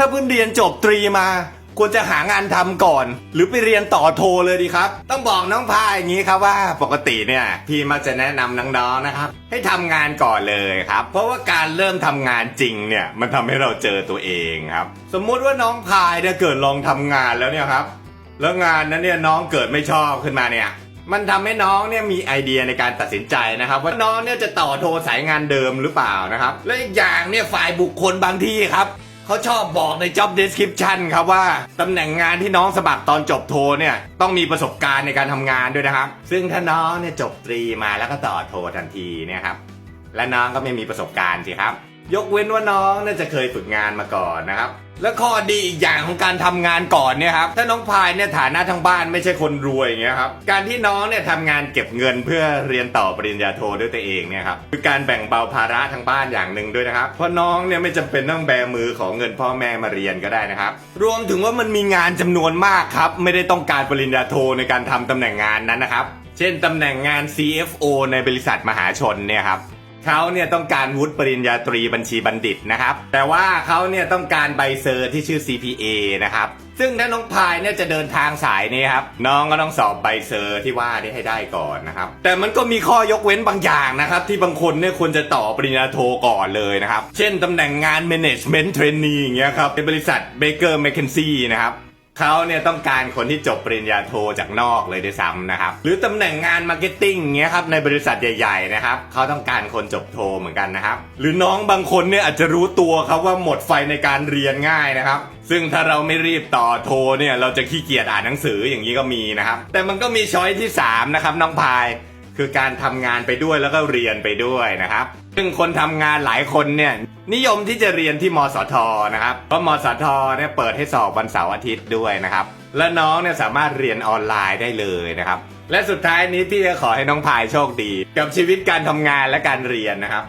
ถ้าเพิ่งเรียนจบตรีมา ควรจะหางานทำก่อน หรือไปเรียนต่อโทเลยดีครับ ต้องบอกน้องพายอย่างนี้ครับว่าปกติเนี่ย พี่มักจะแนะนำน้องๆนะครับ ให้ทำงานก่อนเลยครับ เพราะว่าการเริ่มทำงานจริงเนี่ย มันทำให้เราเจอตัวเองครับ สมมุติว่าน้องพายเนี่ยเกิดลองทำงานแล้วเนี่ยครับ แล้วงานนั้นเนี่ยน้องเกิดไม่ชอบขึ้นมาเนี่ยมันทำให้น้องเนี่ยมีไอเดียในการตัดสินใจนะครับ ว่าน้องเนี่ยจะต่อโทรสายงานเดิมหรือเปล่านะครับ และอีกอย่างเนี่ยฝ่ายบุคคลบางที่ครับ เขาชอบบอกใน job description ครับว่าตำแหน่งงานที่น้องสมัครตอนจบโทเนี่ยต้องมีประสบการณ์ในการทำงานด้วยนะครับ ซึ่งถ้าน้องเนี่ยจบตรีมาแล้วก็ต่อโททันทีเนี่ยครับและน้องก็ไม่มีประสบการณ์สิครับ ยกเว้นว่าน้องน่าจะเคยฝึกงานมาก่อนนะครับ และข้อดีอีกอย่างของการทำงานก่อนเนี่ยครับถ้าน้องพายเนี่ยฐานะทางบ้านไม่ใช่คนรวยอย่างเงี้ยครับการที่น้องเนี่ยทำงานเก็บเงินเพื่อเรียนต่อปริญญาโทด้วยตัวเองเนี่ยครับคือการแบ่งเบาภาระทางบ้านอย่างหนึ่งด้วยนะครับ เพราะน้องเนี่ยไม่จำเป็นต้องแบมือของเงินพ่อแม่มาเรียนก็ได้นะครับ รวมถึงว่ามันมีงานจำนวนมากครับไม่ได้ต้องการปริญญาโทในการทำตำแหน่งงานนั้นนะครับเช่นตำแหน่งงาน CFO ในบริษัทมหาชนเนี่ยครับ เขาเนี่ยต้องการวุฒิปริญญาตรีบัญชีบัณฑิตนะครับ แต่ว่าเขาเนี่ยต้องการใบเซอร์ที่ชื่อ CPA นะครับ ซึ่งถ้าน้องพายเนี่ยจะเดินทางสายนี้ครับ น้องก็ต้องสอบใบเซอร์ที่ว่านี่ให้ได้ก่อนนะครับ แต่มันก็มีข้อยกเว้นบางอย่างนะครับ ที่บางคนเนี่ยควรจะต่อปริญญาโทก่อนเลยนะครับ เช่นตำแหน่งงาน Management Trainee อย่างเงี้ยครับในบริษัท Baker McKenzie นะครับ เขาเนี่ยต้องการคนที่จบปริญญาโทจากนอกเลยด้วยซ้ำนะครับ หรือตำแหน่งงานมาร์เก็ตติ้งเงี้ยครับในบริษัทใหญ่ๆนะครับเขาต้องการคนจบโทเหมือนกันนะครับ หรือน้องบางคนเนี่ยอาจจะรู้ตัวครับว่าหมดไฟในการเรียนง่ายนะครับ ซึ่งถ้าเราไม่รีบต่อโทเนี่ยเราจะขี้เกียจอ่านหนังสืออย่างนี้ก็มีนะครับ แต่มันก็มีช้อยที่สามนะครับน้องพาย คือการทำงานไปด้วยแล้วก็เรียนไปด้วยนะครับ ซึ่งคนทำงานหลายคนเนี่ยนิยมที่จะเรียนที่มสทนะครับเพราะมสทเนี่ยเปิดให้สอบวันเสาร์อาทิตย์ด้วยนะครับ และน้องเนี่ยสามารถเรียนออนไลน์ได้เลยนะครับ และสุดท้ายนี้พี่จะขอให้น้องพายโชคดี กับชีวิตการทำงานและการเรียนนะครับ